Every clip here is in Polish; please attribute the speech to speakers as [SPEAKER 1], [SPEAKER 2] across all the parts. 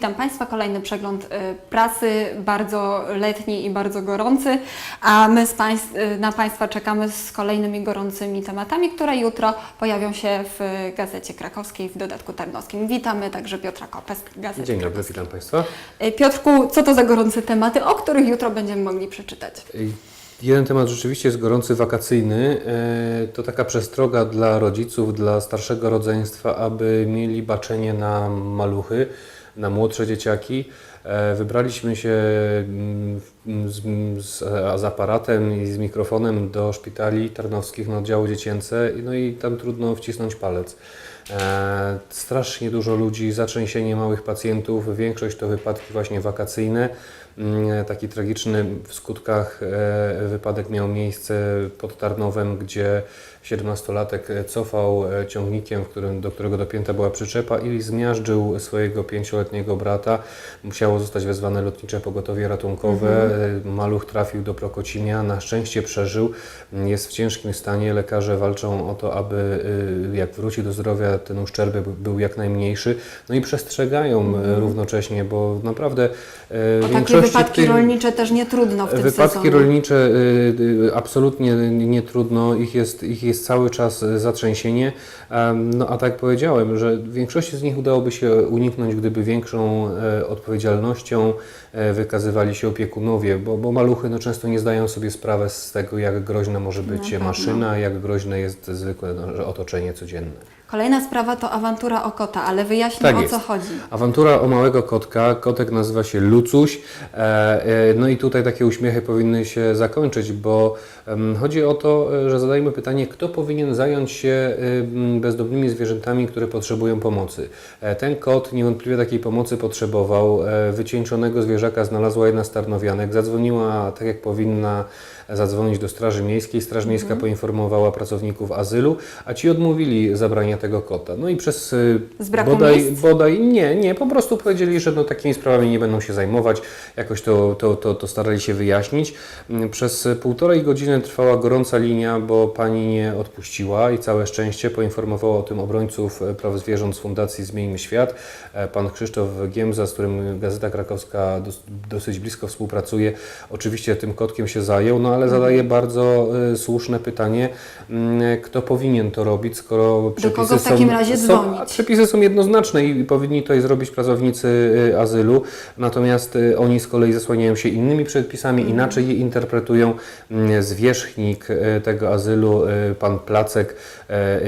[SPEAKER 1] Witam Państwa, kolejny przegląd y, prasy, bardzo letni i bardzo gorący, a my państw, y, na Państwa czekamy z kolejnymi gorącymi tematami, które jutro pojawią się w Gazecie Krakowskiej, w dodatku tarnowskim. Witamy także Piotra Kopę z Gazety
[SPEAKER 2] Dzień dobry, witam Państwa.
[SPEAKER 1] Y, Piotrku, co to za gorące tematy, o których jutro będziemy mogli przeczytać?
[SPEAKER 2] Jeden temat rzeczywiście jest gorący, wakacyjny. To taka przestroga dla rodziców, dla starszego rodzeństwa, aby mieli baczenie na maluchy, na młodsze dzieciaki. E, Wybraliśmy się mm, z, z, z aparatem i z mikrofonem do szpitali tarnowskich na oddziały dziecięce, no i tam trudno wcisnąć palec. E, Strasznie dużo ludzi, zatrzęsienie małych pacjentów, większość to wypadki właśnie wakacyjne. Mm, Taki tragiczny w skutkach e, wypadek miał miejsce pod Tarnowem, gdzie 17-latek cofał e, ciągnikiem, którym, do którego dopięta była przyczepa i zmiażdżył swojego pięcioletniego brata. Musiało zostać wezwane lotnicze pogotowie ratunkowe. E, Maluch trafił do Prokocimia, na szczęście przeżył. Jest w ciężkim stanie. Lekarze walczą o to, aby jak wróci do zdrowia, ten uszczerbek był jak najmniejszy. No i przestrzegają e, równocześnie, bo naprawdę
[SPEAKER 1] Bo takie
[SPEAKER 2] większości
[SPEAKER 1] wypadki
[SPEAKER 2] tych-
[SPEAKER 1] rolnicze też nie trudno w tym
[SPEAKER 2] Wypadki
[SPEAKER 1] sezonie.
[SPEAKER 2] rolnicze y, y, absolutnie nie trudno, ich jest, ich jest cały czas y, zatrzęsienie. No a tak powiedziałem, że większości z nich udałoby się uniknąć, gdyby większą e, odpowiedzialnością e, wykazywali się opiekunowie, bo, bo maluchy no, często nie zdają sobie sprawy z tego, jak groźna może być
[SPEAKER 1] pewno.
[SPEAKER 2] maszyna, jak groźne jest zwykłe no, otoczenie codzienne.
[SPEAKER 1] Kolejna sprawa to awantura o kota, ale wyjaśnij
[SPEAKER 2] Tak
[SPEAKER 1] o
[SPEAKER 2] jest.
[SPEAKER 1] co chodzi.
[SPEAKER 2] Awantura o małego kotka. Kotek nazywa się Lucuś. E, e, no i tutaj takie uśmiechy powinny się zakończyć, bo chodzi o to, e, że zadajmy pytanie, kto powinien zająć się bezdomnymi zwierzętami, które potrzebują pomocy. Ten kot niewątpliwie takiej pomocy potrzebował. Wycieńczonego zwierzaka znalazła jedna z Tarnowianek, zadzwoniła tak jak powinna zadzwonić do Straży Miejskiej. Straż Miejska poinformowała pracowników azylu, a ci odmówili zabrania tego kota. No i przez
[SPEAKER 1] Z braku
[SPEAKER 2] bodaj,
[SPEAKER 1] miejsc?
[SPEAKER 2] bodaj nie, nie, po prostu powiedzieli, że no, takimi sprawami nie będą się zajmować. Jakoś to, to, to, to starali się wyjaśnić. Mm, Przez półtorej godziny trwała gorąca linia, bo pani nie odpuściła i całe szczęście poinformowała o tym obrońców e, praw zwierząt z Fundacji Zmieńmy Świat. E, Pan Krzysztof Giemza, z którym Gazeta Krakowska dos, dosyć blisko współpracuje, oczywiście tym kotkiem się zajął, no ale zadaje bardzo e, słuszne pytanie, mm, kto powinien to robić, skoro przepisy
[SPEAKER 1] kogo w takim
[SPEAKER 2] są,
[SPEAKER 1] razie dzwonić?
[SPEAKER 2] Przepisy są jednoznaczne i powinni to zrobić pracownicy azylu, natomiast oni z kolei zasłaniają się innymi przepisami,
[SPEAKER 1] Mhm.
[SPEAKER 2] inaczej je interpretują. Mm, Zwierzchnik y, tego azylu, y, pan Placek,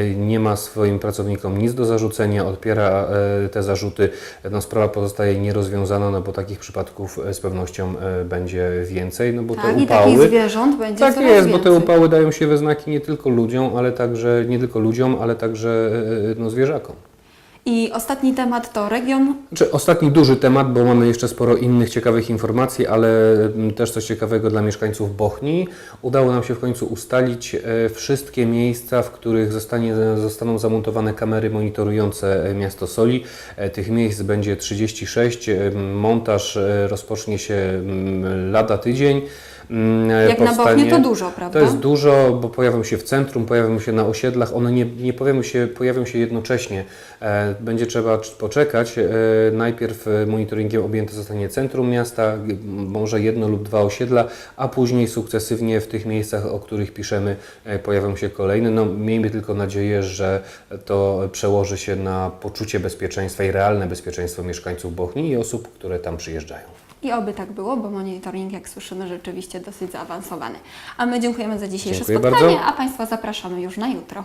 [SPEAKER 2] y, nie ma swoim pracownikom nic do zarzucenia, odpiera te zarzuty. No, sprawa pozostaje nierozwiązana, no bo takich przypadków z pewnością będzie więcej, no bo
[SPEAKER 1] Tak,
[SPEAKER 2] te
[SPEAKER 1] i takich
[SPEAKER 2] upały...
[SPEAKER 1] zwierząt będzie
[SPEAKER 2] Tak jest, bo te
[SPEAKER 1] więcej.
[SPEAKER 2] upały dają się we znaki nie tylko ludziom, ale także nie tylko ludziom, ale także no, zwierzakom.
[SPEAKER 1] I ostatni temat to region.
[SPEAKER 2] Znaczy, ostatni duży temat, bo mamy jeszcze sporo innych ciekawych informacji, ale mm, też coś ciekawego dla mieszkańców Bochni. Udało nam się w końcu ustalić e, wszystkie miejsca, w których zostanie, zostaną zamontowane kamery monitorujące e, miasto Soli. E, Tych miejsc będzie 36. E, Montaż e, rozpocznie się mm, lada tydzień. Mm, e,
[SPEAKER 1] Jak na Bochnię
[SPEAKER 2] powstanie-
[SPEAKER 1] to dużo, prawda?
[SPEAKER 2] to jest dużo, bo pojawią się w centrum, pojawią się na osiedlach, one nie, nie pojawią, się, pojawią się jednocześnie. Będzie trzeba cz- poczekać. E, Najpierw e, monitoringiem objęte zostanie centrum miasta, może jedno lub dwa osiedla, a później sukcesywnie w tych miejscach, o których piszemy, e, pojawią się kolejne. No, miejmy tylko nadzieję, że to przełoży się na poczucie bezpieczeństwa i realne bezpieczeństwo mieszkańców Bochni i osób, które tam przyjeżdżają.
[SPEAKER 1] I oby tak było, bo monitoring, jak słyszymy, rzeczywiście dosyć zaawansowany. A my dziękujemy za dzisiejsze
[SPEAKER 2] Dziękuję
[SPEAKER 1] spotkanie,
[SPEAKER 2] bardzo.
[SPEAKER 1] a Państwa zapraszamy już na jutro.